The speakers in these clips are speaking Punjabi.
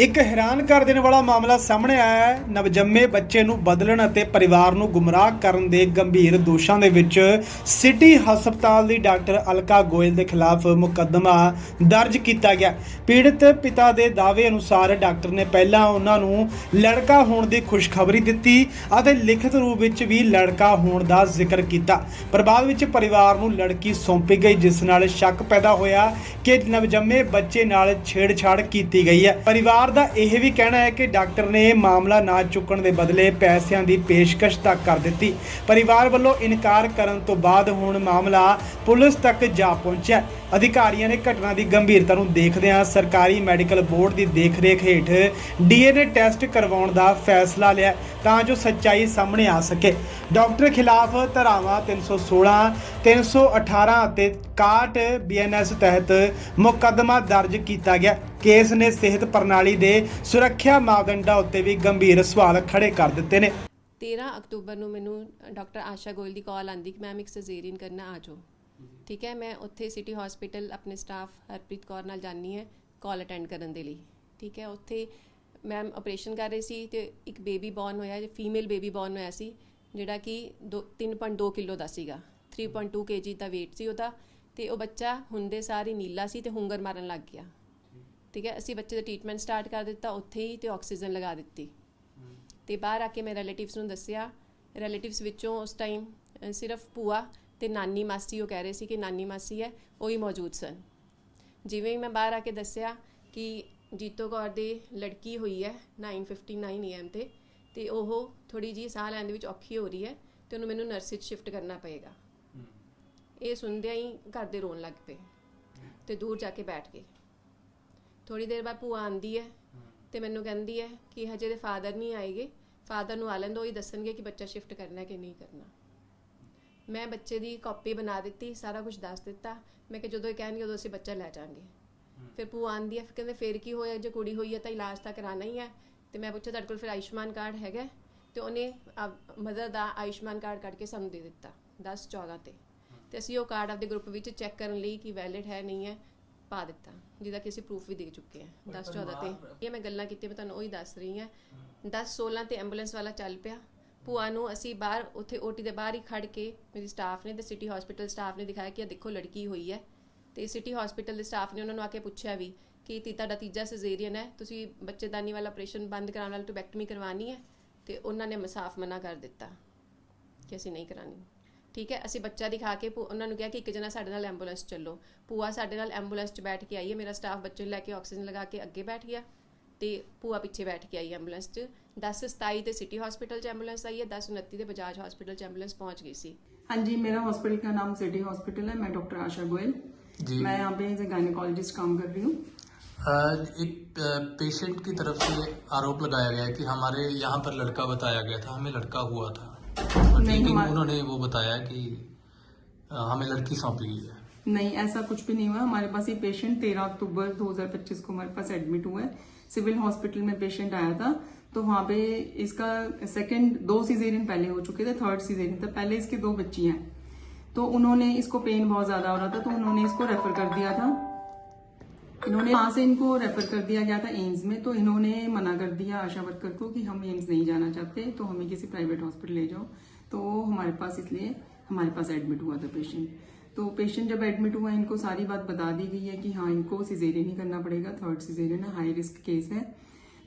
ਇੱਕ ਹੈਰਾਨ ਕਰ ਦੇਣ ਵਾਲਾ ਮਾਮਲਾ ਸਾਹਮਣੇ ਆਇਆ ਹੈ। ਨਵਜੰਮੇ ਬੱਚੇ ਨੂੰ ਬਦਲਣ ਅਤੇ ਪਰਿਵਾਰ ਨੂੰ ਗੁੰਮਰਾਹ ਕਰਨ ਦੇ ਗੰਭੀਰ ਦੋਸ਼ਾਂ ਦੇ ਵਿੱਚ ਸਿਟੀ ਹਸਪਤਾਲ ਦੀ ਡਾਕਟਰ ਅਲਕਾ ਗੋਇਲ ਦੇ ਖਿਲਾਫ ਮੁਕੱਦਮਾ ਦਰਜ ਕੀਤਾ ਗਿਆ। ਪੀੜਤ ਪਿਤਾ ਦੇ ਦਾਅਵੇ ਅਨੁਸਾਰ ਡਾਕਟਰ ਨੇ ਪਹਿਲਾਂ ਉਹਨਾਂ ਨੂੰ ਲੜਕਾ ਹੋਣ ਦੀ ਖੁਸ਼ਖਬਰੀ ਦਿੱਤੀ ਅਤੇ ਲਿਖਤ ਰੂਪ ਵਿੱਚ ਵੀ ਲੜਕਾ ਹੋਣ ਦਾ ਜ਼ਿਕਰ ਕੀਤਾ। ਪਰ ਬਾਅਦ ਵਿੱਚ ਪਰਿਵਾਰ ਨੂੰ ਲੜਕੀ ਸੌਂਪੀ ਗਈ, ਜਿਸ ਨਾਲ ਸ਼ੱਕ ਪੈਦਾ ਹੋਇਆ ਕਿ ਨਵਜੰਮੇ ਬੱਚੇ ਨਾਲ ਛੇੜਛਾੜ ਕੀਤੀ ਗਈ ਹੈ। ਪਰਿਵਾਰ ਦਾ ਇਹ ਵੀ ਕਹਿਣਾ ਹੈ ਕਿ ਡਾਕਟਰ ਨੇ ਮਾਮਲਾ ਨਾ ਚੁੱਕਣ ਦੇ ਬਦਲੇ ਪੈਸਿਆਂ ਦੀ ਪੇਸ਼ਕਸ਼ ਤੱਕ ਕਰ ਦਿੱਤੀ। ਪਰਿਵਾਰ ਵੱਲੋਂ ਇਨਕਾਰ ਕਰਨ ਤੋਂ ਬਾਅਦ ਹੁਣ ਮਾਮਲਾ ਪੁਲਿਸ ਤੱਕ ਜਾ ਪਹੁੰਚਿਆ ਅਧਿਕਾਰੀਆਂ ਨੇ ਘਟਨਾ ਦੀ ਗੰਭੀਰਤਾ ਨੂੰ ਦੇਖਦਿਆਂ ਸਰਕਾਰੀ ਮੈਡੀਕਲ ਬੋਰਡ ਦੀ ਦੇਖਰੇਖ ਹੇਠ ਡੀਐਨਏ ਟੈਸਟ ਕਰਵਾਉਣ ਦਾ ਫੈਸਲਾ ਲਿਆ ਤਾਂ ਜੋ ਸੱਚਾਈ ਸਾਹਮਣੇ ਆ ਸਕੇ। ਡਾਕਟਰ ਖਿਲਾਫ ਧਾਰਾਵਾਂ 316 318 ਅਤੇ 61 ਬੀਐਨਐਸ ਤਹਿਤ ਮੁਕੱਦਮਾ ਦਰਜ ਕੀਤਾ ਗਿਆ ਕੇਸ ਨੇ ਸਿਹਤ ਪ੍ਰਣਾਲੀ ਦੇ ਸੁਰੱਖਿਆ ਮਾਪਦੰਡਾਂ ਉੱਤੇ ਵੀ ਗੰਭੀਰ ਸਵਾਲ ਖੜੇ ਕਰ ਦਿੱਤੇ ਨੇ। 13 ਅਕਤੂਬਰ ਨੂੰ ਮੈਨੂੰ ਡਾਕਟਰ ਆਸ਼ਾ ਗੋਇਲ ਦੀ ਕਾਲ ਆਂਦੀ ਕਿ ਮੈਮ ਇੱਕ ਸਰਜਰੀਨ ਕਰਨਾ, ਆ ਜਾਓ। ਠੀਕ ਹੈ, ਮੈਂ ਉੱਥੇ ਸਿਟੀ ਹਸਪੀਟਲ ਆਪਣੇ ਸਟਾਫ ਹਰਪ੍ਰੀਤ ਕੌਰ ਨਾਲ ਜਾਣੀ ਹੈ ਕਾਲ ਅਟੈਂਡ ਕਰਨ ਦੇ ਲਈ। ਠੀਕ ਹੈ, ਉੱਥੇ ਮੈਮ ਆਪਰੇਸ਼ਨ ਕਰ ਰਹੀ ਸੀ ਤੇ ਇੱਕ ਬੇਬੀ ਬੌਰਨ ਹੋਇਆ ਜੇ ਫੀਮੇਲ ਬੇਬੀ ਬੌਰਨ ਹੋਇਆ ਸੀ, ਜਿਹੜਾ ਕਿ ਦੋ- 3.2 ਕਿਲੋ ਦਾ ਸੀਗਾ। 3.2 ਕੇਜੀ ਦਾ weight ਸੀ ਉਹਦਾ ਤੇ ਉਹ ਬੱਚਾ ਹੁੰਦੇ ਸਾਰ ਹੀ ਨੀਲਾ ਸੀ ਤੇ ਹੁੰਗਰ ਮਾਰਨ ਲੱਗ ਗਿਆ। ਠੀਕ ਹੈ ਅਸੀਂ ਬੱਚੇ ਦਾ ਟ੍ਰੀਟਮੈਂਟ ਸਟਾਰਟ ਕਰ ਦਿੱਤਾ ਉੱਥੇ ਹੀ ਤੇ ਆਕਸੀਜਨ ਲਗਾ ਦਿੱਤੀ। ਤੇ ਬਾਹਰ ਆ ਕੇ ਮੈਂ ਰਿਲੇਟਿਵਸ ਨੂੰ ਦੱਸਿਆ ਰਿਲੇਟਿਵਸ ਵਿੱਚੋਂ ਉਸ ਟਾਈਮ ਸਿਰਫ ਭੂਆ ਤੇ ਨਾਨੀ ਮਾਸੀ ਉਹ ਕਹਿ ਰਹੇ ਸੀ ਕਿ ਨਾਨੀ ਮਾਸੀ ਹੈ ਉਹ ਹੀ ਮੌਜੂਦ ਸਨ। ਜਿਵੇਂ ਹੀ ਮੈਂ ਬਾਹਰ ਆ ਕੇ ਦੱਸਿਆ ਕਿ ਜੀਤੋ ਕੌਰ ਦੇ ਲੜਕੀ ਹੋਈ ਹੈ 9:59 AM ਤੇ ਤੇ ਉਹ ਥੋੜੀ ਜੀ ਸਾਹ ਲੈਣ ਦੇ ਵਿੱਚ ਔਖੀ ਹੋ ਰਹੀ ਹੈ ਤੇ ਉਹਨੂੰ ਮੈਨੂੰ ਨਰਸਿਸ ਸ਼ਿਫਟ ਕਰਨਾ ਪਏਗਾ। ਇਹ ਸੁਣਦਿਆਂ ਹੀ ਘਰ ਦੇ ਰੋਣ ਲੱਗ ਪਏ ਤੇ ਦੂਰ ਜਾ ਕੇ ਬੈਠ ਗਏ। ਥੋੜੀ ਦੇਰ ਬਾਅਦ ਭੂਆ ਆਂਦੀ ਹੈ ਤੇ ਮੈਨੂੰ ਕਹਿੰਦੀ ਹੈ ਕਿ ਹਜੇ ਦੇ ਫਾਦਰ ਨਹੀਂ ਆਏਗੇ। ਫਾਦਰ ਨੂੰ ਆ ਲੈਣ ਦਿਓ ਹੀ ਦੱਸਣਗੇ ਕਿ ਬੱਚਾ ਸ਼ਿਫਟ ਕਰਨਾ ਹੈ ਕਿ ਨਹੀਂ ਕਰਨਾ। ਮੈਂ ਬੱਚੇ ਦੀ ਕਾਪੀ ਬਣਾ ਦਿੱਤੀ ਸਾਰਾ ਕੁਝ ਦੱਸ ਦਿੱਤਾ। ਮੈਂ ਕਿ ਜਦੋਂ ਇਹ ਕਹਿਣਗੇ ਉਦੋਂ ਅਸੀਂ ਬੱਚਾ ਲੈ ਜਾਾਂਗੇ ਫਿਰ ਭੂਆ ਆਂਦੀ ਹੈ ਫਿਰ ਕਹਿੰਦੇ ਫਿਰ ਕੀ ਹੋਇਆ ਜੇ ਕੁੜੀ ਹੋਈ ਹੈ ਤਾਂ ਇਲਾਜ ਤਾਂ ਕਰਾਣਾ ਹੀ ਹੈ। ਤੇ ਮੈਂ ਪੁੱਛਿਆ ਤੁਹਾਡੇ ਕੋਲ ਫਿਰ ਆਯੁਸ਼ਮਾਨ ਕਾਰਡ ਹੈਗਾ? ਤੇ ਉਹਨੇ ਮਦਰ ਦਾ ਆਯੁਸ਼ਮਾਨ ਕਾਰਡ ਕੱਢ ਕੇ ਸਾਨੂੰ ਦੇ ਦਿੱਤਾ 10 14 ਤੇ। ਤੇ ਅਸੀਂ ਉਹ ਕਾਰਡ ਆਪਦੇ ਗਰੁੱਪ ਵਿੱਚ ਚੈੱਕ ਕਰਨ ਲਈ ਕਿ ਵੈਲਿਡ ਹੈ ਨਹੀਂ ਹੈ। ਪਾ ਦਿੱਤਾ ਜਿਹਦਾ ਕਿ ਅਸੀਂ ਪ੍ਰੂਫ ਵੀ ਦੇ ਚੁੱਕੇ ਹਾਂ 10 14 ਤੇ। ਇਹ ਮੈਂ ਗੱਲਾਂ ਕੀਤੀਆਂ ਮੈਂ ਤੁਹਾਨੂੰ ਉਹੀ ਦੱਸ ਰਹੀ ਹਾਂ। 10 16 ਤੇ ਐਂਬੂਲੈਂਸ ਵਾਲਾ ਚੱਲ ਪਿਆ। ਭੂਆ ਨੂੰ ਅਸੀਂ ਬਾਹਰ ਉੱਥੇ ਓਟੀ ਦੇ ਬਾਹਰ ਹੀ ਖੜ ਕੇ ਮੇਰੀ ਸਟਾਫ ਨੇ ਤੇ ਸਿਟੀ ਹਸਪੀਟਲ ਸਟਾਫ ਨੇ ਦਿਖਾਇਆ ਕਿ ਆ ਦੇਖੋ ਲੜਕੀ ਹੋਈ ਹੈ। ਤੇ ਸਿਟੀ ਹਸਪੀਟਲ ਦੇ ਸਟਾਫ ਨੇ ਉਹਨਾਂ ਨੂੰ ਆ ਕੇ ਪੁੱਛਿਆ ਵੀ ਕਿ ਤੁਹਾਡਾ ਤੀਜਾ ਸਿਜ਼ੇਰੀਅਨ ਹੈ ਤੁਸੀਂ ਬੱਚੇਦਾਨੀ ਵਾਲਾ ਆਪਰੇਸ਼ਨ ਬੰਦ ਕਰਾਉਣ ਵਾਲਾ ਟੂਬੈਕਟਮੀ ਕਰਵਾਉਣੀ ਹੈ? ਤੇ ਉਹਨਾਂ ਨੇ ਮਸਾਫ ਮਨਾ ਕਰ ਦਿੱਤਾ ਕਿ ਅਸੀਂ ਨਹੀਂ ਕਰਾਣੀ ਠੀਕ ਹੈ ਅਸੀਂ ਬੱਚਾ ਦਿਖਾ ਕੇ ਉਹਨਾਂ ਨੂੰ ਕਿਹਾ ਕਿ ਇੱਕ ਜਣਾ ਸਾਡੇ ਨਾਲ ਐਂਬੂਲੈਂਸ ਚੱਲੋ। ਪੂਆ ਸਾਡੇ ਨਾਲ ਐਂਬੂਲੈਂਸ 'ਚ ਬੈਠ ਕੇ ਆਈ ਹੈ ਮੇਰਾ ਸਟਾਫ ਬੱਚੇ ਨੂੰ ਲੈ ਕੇ ਆਕਸੀਜਨ ਲਗਾ ਕੇ ਅੱਗੇ ਬੈਠ ਗਿਆ ਤੇ ਪੂਆ ਪਿੱਛੇ ਬੈਠ ਕੇ ਆਈ ਐਂਬੂਲੈਂਸ 'ਚ। 10:27 ਤੇ ਸਿਟੀ ਹਸਪੀਟਲ 'ਚ ਐਂਬੂਲੈਂਸ ਆਈ ਹੈ 10:29 ਤੇ ਬਜਾਜ ਹਸਪੀਟਲ 'ਚ ਐਂਬੂਲੈਂਸ ਪਹੁੰਚ ਗਈ ਸੀ। ਹਾਂਜੀ ਮੇਰਾ मेरा ਦਾ ਨਾਮ ਸਿਟੀ सिटी ਹੈ ਮੈਂ ਡਾਕਟਰ ਆਸ਼ਾ ਗੋਇਲ। ਜੀ। ਮੈਂ मैं यहाँ पे एज ए गायनोकोलॉजिस्ट काम कर रही हूँ आज एक पेशेंट की तरफ से आरोप लगाया गया कि हमारे यहाँ पर लड़का बताया गया था हमें उन्होंने वो बताया कि हमें लड़की सौंपी गई है। नहीं ऐसा कुछ भी नहीं हुआ। हमारे पास ये पेशेंट 13 अक्टूबर 2025 को हमारे पास एडमिट हुआ है। सिविल हॉस्पिटल में पेशेंट आया था। तो वहाँ पे इसका सेकंड दो सीजेरियन पहले हो चुके थे थर्ड सीजेरियन था। पहले इसके दो बच्ची हैं। तो उन्होंने इसको पेन बहुत ज़्यादा हो रहा था तो उन्होंने इसको रेफर कर दिया था। इन्होंने वहाँ से इनको रेफर कर दिया गया था एम्स में तो इन्होंने मना कर दिया आशा वर्कर को कि हम एम्स नहीं जाना चाहते तो हमें किसी प्राइवेट हॉस्पिटल ले जाओ। तो हमारे पास इसलिए हमारे पास एडमिट हुआ था पेशेंट तो पेशेंट जब एडमिट हुआ, इनको सारी बात बता दी गई है कि हाँ इनको सिजेरियन ही करना पड़ेगा थर्ड सिजेरियन है हाई रिस्क केस है।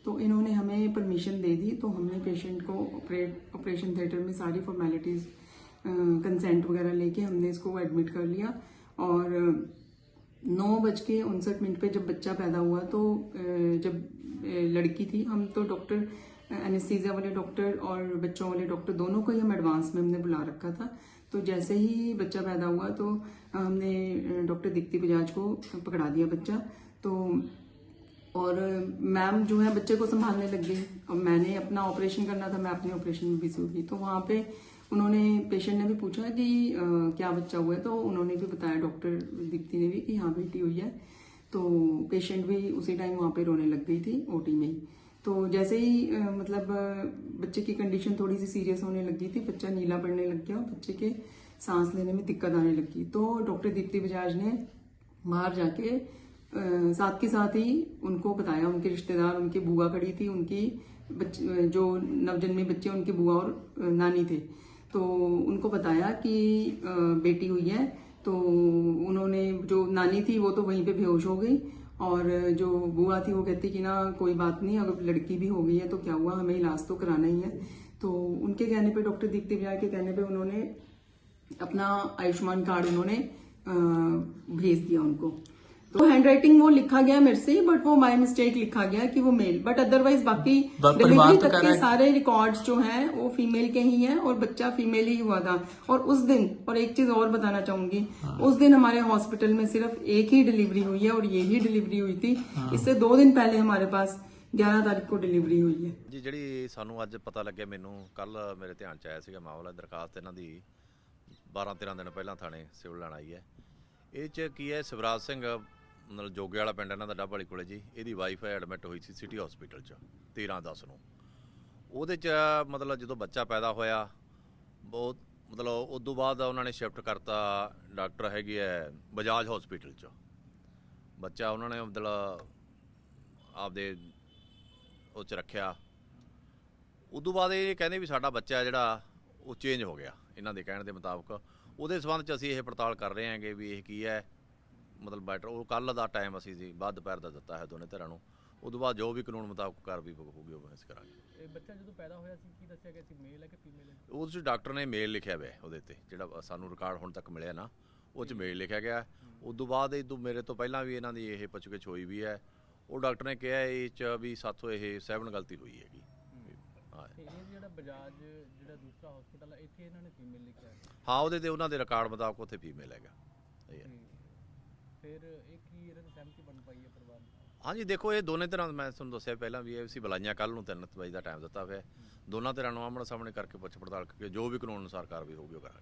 तो इन्होंने हमें परमिशन दे दी तो हमने पेशेंट को ऑपरेट ऑपरेशन थिएटर में सारी फॉर्मेलिटीज कंसेंट वगैरह लेके हमने इसको एडमिट कर लिया। और नौ बज के उनसठ मिनट पे जब बच्चा पैदा हुआ तो जब लड़की थी, हम तो डॉक्टर, एनेस्थीसिया वाले डॉक्टर और बच्चों वाले डॉक्टर दोनों को ही हम एडवांस में हमने बुला रखा था। तो जैसे ही बच्चा पैदा हुआ तो हमने डॉक्टर दीप्ति बजाज को पकड़ा दिया बच्चा। तो और, मैम जो है बच्चे को संभालने लग गई। और मैंने अपना ऑपरेशन करना था, मैं अपने ऑपरेशन में बिज़ी हो गई। तो वहाँ पे उन्होंने पेशेंट ने भी पूछा कि अ, क्या बच्चा हुआ है? तो उन्होंने भी बताया डॉक्टर दीप्ति ने भी कि हाँ बेटी हुई है। तो पेशेंट भी उसी टाइम वहाँ पे रोने लग गई थी ओटी में ही। तो जैसे ही अ, मतलब बच्चे की कंडीशन थोड़ी सी सीरियस होने लगी थी बच्चा नीला पड़ने लग गया बच्चे के सांस लेने में दिक्कत आने लगी तो डॉक्टर दीप्ति बजाज ने बाहर जाके अ, साथ के साथ ही उनको बताया उनके रिश्तेदार उनकी बुआ खड़ी थी उनकी बच, जो नवजन्मे बच्चे उनकी बुआ और नानी थे। तो उनको बताया कि बेटी हुई है। तो उन्होंने, जो नानी थी, वो तो वहीं पे बेहोश हो गई। और जो बुआ थी, वो कहती कि ना, कोई बात नहीं, अगर लड़की भी हो गई है तो क्या हुआ? हमें इलाज तो कराना ही है। तो उनके कहने पे, डॉक्टर दीप्ति बिहार के कहने पे उन्होंने अपना आयुष्मान कार्ड उन्होंने भेज दिया उनको। तो हैंड राइटिंग वो लिखा गया मेरे से बट वो माय मिस्टेक लिखा गया कि वो मेल बट अदरवाइज बाकी ब- परिवार डिलीवरी तो तक कह के रहा है- सारे रिकॉर्ड्स जो हैं वो फीमेल के ही हैं और बच्चा फीमेल ही हुआ था और उस दिन और एक चीज और बताना चाहूंगी उस दिन हमारे हॉस्पिटल में सिर्फ एक ही डिलीवरी हुई है और यही डिलीवरी हुई थी इससे दो दिन पहले हमारे पास ग्यारह तारीख को डिलीवरी हुई है ਜੀ ਜਿਹੜੀ ਸਾਨੂੰ ਅੱਜ ਪਤਾ ਲੱਗਿਆ ਮੈਨੂੰ ਕੱਲ ਮੇਰੇ ਧਿਆਨ ਚ ਆਇਆ ਸੀਗਾ ਮਾਮਲਾ ਦਰਖਾਸਤ ਇਹਨਾਂ ਦੀ 12 13 ਦਿਨ ਪਹਿਲਾਂ ਥਾਣੇ ਸਿਵਲ ਲੈਣ ਆਈ ਹੈ ਇਹ ਚ ਕੀ ਹੈ ਸਿਵਰਾਜ ਸਿੰਘ ਮਤਲਬ ਜੋਗੇ ਵਾਲਾ ਪਿੰਡ ਇਹਨਾਂ ਦਾ ਡੱਬ ਵਾਲੀ ਕੋਲੇ ਜੀ, ਇਹਦੀ ਵਾਈਫ ਐਡਮਿਟ ਹੋਈ ਸੀ ਸਿਟੀ ਹਸਪੀਟਲ ਚ 13 10 ਨੂੰ। ਉਹਦੇ ਚ ਮਤਲਬ ਜਦੋਂ ਬੱਚਾ ਪੈਦਾ ਹੋਇਆ, ਬਹੁਤ ਮਤਲਬ ਉਸ ਤੋਂ ਬਾਅਦ ਉਹਨਾਂ ਨੇ ਸ਼ਿਫਟ ਕਰਤਾ ਡਾਕਟਰ ਹੈਗੀ ਹੈ ਬਜਾਜ ਹਸਪੀਟਲ ਚ। ਬੱਚਾ ਉਹਨਾਂ ਨੇ ਮਤਲਬ ਆਪਦੇ ਉਹ ਚ ਰੱਖਿਆ। ਉਦੋਂ ਬਾਅਦ ਇਹ ਕਹਿੰਦੇ ਵੀ ਸਾਡਾ ਬੱਚਾ ਜਿਹੜਾ, ਉਹ ਚੇਂਜ ਹੋ ਗਿਆ, ਇਹਨਾਂ ਦੇ ਕਹਿਣ ਦੇ ਮੁਤਾਬਕ। ਉਹਦੇ ਸਬੰਧ ਚ ਅਸੀਂ ਇਹ ਪੜਤਾਲ ਕਰ ਰਹੇ ਹਾਂਗੇ ਵੀ ਇਹ ਕੀ ਹੈ। ਮਤਲਬ ਬੈਟਰ ਉਹ ਕੱਲ ਦਾ ਟਾਈਮ ਅਸੀਂ ਜੀ ਬਾਅਦ ਦੁਪਹਿਰ ਦਾ ਦਿੱਤਾ ਹੈ ਦੋਨੇ ਧਿਰਾਂ ਨੂੰ। ਉਦੋਂ ਬਾਅਦ ਜੋ ਵੀ ਕਾਨੂੰਨ ਮੁਤਾਬਕ ਕਾਰਵਾਈ ਹੋਊਗੀ ਉਹ ਅਸੀਂ ਕਰਾਂਗੇ। ਇਹ ਬੱਚਾ ਜਦੋਂ ਪੈਦਾ ਹੋਇਆ ਸੀ ਕੀ ਦੱਸਿਆ ਗਿਆ ਸੀ ਮੇਲ ਹੈ ਕਿ ਫੀਮੇਲ ਹੈ? ਉਸ 'ਚ ਡਾਕਟਰ ਨੇ ਮੇਲ ਲਿਖਿਆ ਹੋਇਆ ਹੈ ਉਹਦੇ ਤੇ ਜਿਹੜਾ ਸਾਨੂੰ ਰਿਕਾਰਡ ਹੁਣ ਤੱਕ ਮਿਲਿਆ ਨਾ ਉਹ 'ਚ ਮੇਲ ਲਿਖਿਆ ਗਿਆ। ਉਦੋਂ ਬਾਅਦ ਇਹ ਤੋਂ ਮੇਰੇ ਤੋਂ ਪਹਿਲਾਂ ਵੀ ਇਹਨਾਂ ਦੀ ਇਹ ਪੁੱਛਗਿੱਛ ਹੋਈ ਵੀ ਹੈ। ਉਹ ਡਾਕਟਰ ਨੇ ਕਿਹਾ ਇਹ 'ਚ ਵੀ ਸਾਥੋਂ ਇਹ ਸੈਵਨ ਗਲਤੀ ਹੋਈ ਹੈਗੀ। ਹਾਂ। ਤੇ ਇਹ ਜਿਹੜਾ ਬਜਾਜ ਜਿਹੜਾ ਦੂਸਰਾ ਹਸਪੀਟਲ ਹੈ ਇੱਥੇ ਇਹਨਾਂ ਨੇ ਫੀਮੇਲ ਲਿਖਿਆ ਹੈ? ਉਹਦੇ ਤੇ ਉਹਨਾਂ ਦੇ ਰਿਕਾਰਡ ਮੁਤਾਬਕ ਉੱਥੇ ਫੀਮੇਲ ਹੈਗਾ। ਇਹ ਹੈ। ਤੇ ਫਿਰ ਇਹ ਕੀ ਦੀ ਸਹਿਮਤੀ ਬਣ ਪਾਈ ਹੈ ਪਰਿਵਾਰ ਨਾਲ? ਹਾਂਜੀ ਦੇਖੋ ਇਹ ਦੋਨੇ ਤਰ੍ਹਾਂ ਮੈਂ ਤੁਹਾਨੂੰ ਦੱਸਿਆ ਪਹਿਲਾਂ ਵੀ ਇਹ ਅਸੀਂ ਬੁਲਾਈਆਂ ਕੱਲ ਨੂੰ 3 ਵਜੇ ਦਾ ਟਾਈਮ ਦਿੱਤਾ ਹੋਇਆ। ਹੈ। ਦੋਨਾਂ ਤਰ੍ਹਾਂ ਨੂੰ ਆਮਣ ਸਾਹਮਣੇ ਕਰਕੇ ਪੁੱਛ ਪੜਤਾਲ ਕਰਕੇ ਜੋ ਵੀ ਕਾਨੂੰਨ ਅਨੁਸਾਰ ਕਾਰਵਾਈ ਹੋਊਗੀ ਉਹ ਕਰਾਂਗੇ।